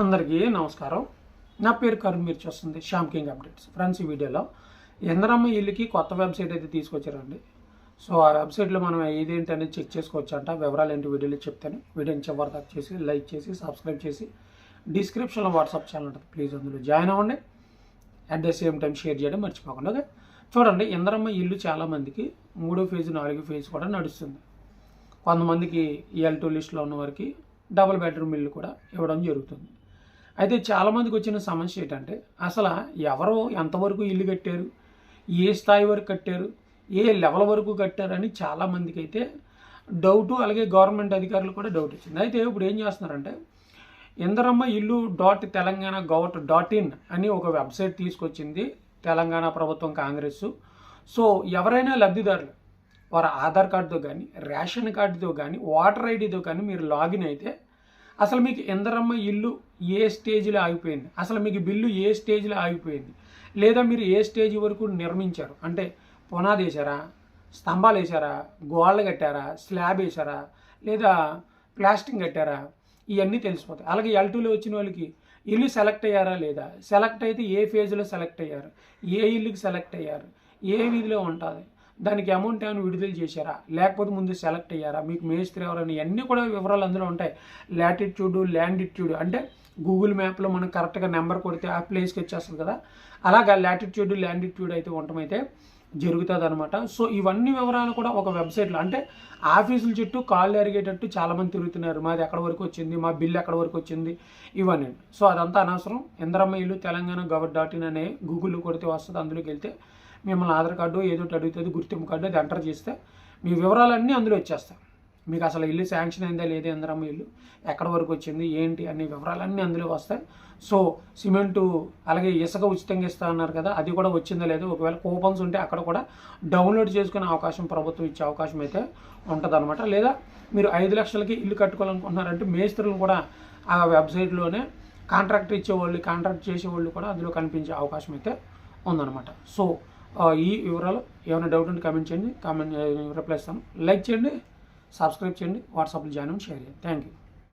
అందరికీ నమస్కారం. నా పేరు కరుణ్ మీరు చూస్తుంది శ్యామ్ కింగ్ అప్డేట్స్. ఫ్రెండ్స్ ఈ వీడియోలో ఇందరమ్మ ఇల్లుకి కొత్త వెబ్సైట్ అయితే తీసుకొచ్చారండి. సో ఆ వెబ్సైట్లో మనం ఏదేంటి అనేది చెక్ చేసుకోవచ్చు అంట వివరాలు ఏంటి వీడియోలో చెప్తాను. వీడియోని చివరి దాకా చేసి లైక్ చేసి సబ్స్క్రైబ్ చేసి డిస్క్రిప్షన్లో వాట్సాప్ ఛానల్ ఉంటుంది. ప్లీజ్ అందులో జాయిన్ అవ్వండి. At the same time share చేయడం మర్చిపోకుండా ఓకే? చూడండి ఇందరమ్మ ఇల్లు చాలామందికి మూడో ఫేజ్ నాలుగో ఫేజ్ కూడా నడుస్తుంది. కొంతమందికి ఎల్ టూ లిస్ట్లో ఉన్న వారికి డబుల్ బెడ్రూమ్ ఇల్లు కూడా ఇవ్వడం జరుగుతుంది. అయితే చాలామందికి వచ్చిన సమస్య ఏంటంటే అసలు ఎవరు ఎంతవరకు ఇల్లు కట్టారు ఏ స్థాయి వరకు కట్టారు ఏ లెవెల్ వరకు కట్టారని చాలామందికి అయితే డౌటు అలాగే గవర్నమెంట్ అధికారులు కూడా డౌట్ వచ్చింది అయితే ఇప్పుడు ఏం చేస్తున్నారంటే ఇందరమ్మ ఇల్లు dot Telangana govt dot in అని ఒక వెబ్సైట్ తీసుకొచ్చింది తెలంగాణ ప్రభుత్వం కాంగ్రెస్ సో ఎవరైనా లబ్ధిదారులు వారి ఆధార్ కార్డుతో కానీ రేషన్ కార్డుతో కానీ ఓటర్ ఐడితో కానీ మీరు లాగిన్ అయితే అసలు మీకు ఇందరమ్మ ఇల్లు ఏ స్టేజ్లో ఆగిపోయింది? అసలు మీకు బిల్లు ఏ స్టేజ్లో ఆగిపోయింది? లేదా మీరు ఏ స్టేజ్ వరకు నిర్మించారు? అంటే పునాది వేశారా? స్తంభాలు వేసారా గోళ్ళు కట్టారా? స్లాబ్ వేసారా లేదా ప్లాస్టింగ్ కట్టారా? ఇవన్నీ తెలిసిపోతాయి. అలాగే ఎల్టూలో వచ్చిన వాళ్ళకి ఇల్లు సెలెక్ట్ అయ్యారా లేదా? సెలెక్ట్ అయితే ఏ ఫేజ్లో సెలెక్ట్ అయ్యారు? ఏ ఇల్లుకి సెలెక్ట్ అయ్యారు? ఏ వీధిలో ఉంటుంది దానికి అమౌంట్ ఏమైనా విడుదల చేశారా? లేకపోతే ముందు సెలెక్ట్ అయ్యారా? మీకు మేస్త్రి ఎవరైనా ఇవన్నీ కూడా వివరాలు అందులో ఉంటాయి. లాటిట్యూడ్ ల్యాండిట్యూడ్ అంటే గూగుల్ మ్యాప్లో మనం కరెక్ట్గా నెంబర్ కొడితే ఆ ప్లేస్కి వచ్చేస్తుంది కదా. అలాగా లాటిట్యూడ్ ల్యాండిట్యూడ్ అయితే ఉండటమైతే జరుగుతుంది అనమాట సో ఇవన్నీ వివరాలు కూడా ఒక వెబ్సైట్లో అంటే ఆఫీసుల చుట్టూ కాళ్ళు ఎరిగేటట్టు చాలామంది తిరుగుతున్నారు. మాది ఎక్కడ వరకు వచ్చింది? మా బిల్ ఎక్కడ వరకు వచ్చింది? ఇవన్నీ. సో అదంతా అనవసరం. ఇంద్రమ్మ ఇల్లు తెలంగాణ గవర్ డాట్ ఇన్ అనే గూగుల్లో కొడితే వస్తుంది. అందులోకి వెళ్తే మిమ్మల్ని ఆధార్ కార్డు ఏదో అడుగుతుంది గుర్తింపు కార్డు అది ఎంటర్ చేస్తే మీ వివరాలన్నీ అందులో వచ్చేస్తాయి. మీకు అసలు ఇల్లు శాంక్షన్ అయిందా లేదా ఇంద్రమ్మ ఇల్లు ఎక్కడ వరకు వచ్చింది ఏంటి అనే వివరాలన్నీ అందులో వస్తాయి. సో సిమెంటు అలాగే ఇసుక ఉచితంగా ఇస్తా అన్నారు కదా అది కూడా వచ్చిందా లేదు ఒకవేళ కూపన్స్ ఉంటే అక్కడ కూడా డౌన్లోడ్ చేసుకునే అవకాశం ప్రభుత్వం ఇచ్చే అవకాశం అయితే ఉంటుందన్నమాట. లేదా మీరు ఐదు లక్షలకి ఇల్లు కట్టుకోవాలనుకుంటున్నారంటే మేస్త్రులు కూడా ఆ వెబ్సైట్లోనే కాంట్రాక్ట్ ఇచ్చేవాళ్ళు కాంట్రాక్ట్ చేసేవాళ్ళు కూడా అందులో కనిపించే అవకాశం అయితే ఉందన్నమాట. సో ఈ వివరాలు ఏమైనా డౌట్ ఉంటే కామెంట్ చేయండి. కామెంట్ రిప్లై ఇస్తాను లైక్ చేయండి సబ్స్క్రైబ్ చేయండి. వాట్సాప్లో జాయిన్ అండ్ షేర్ చేయండి. Thank you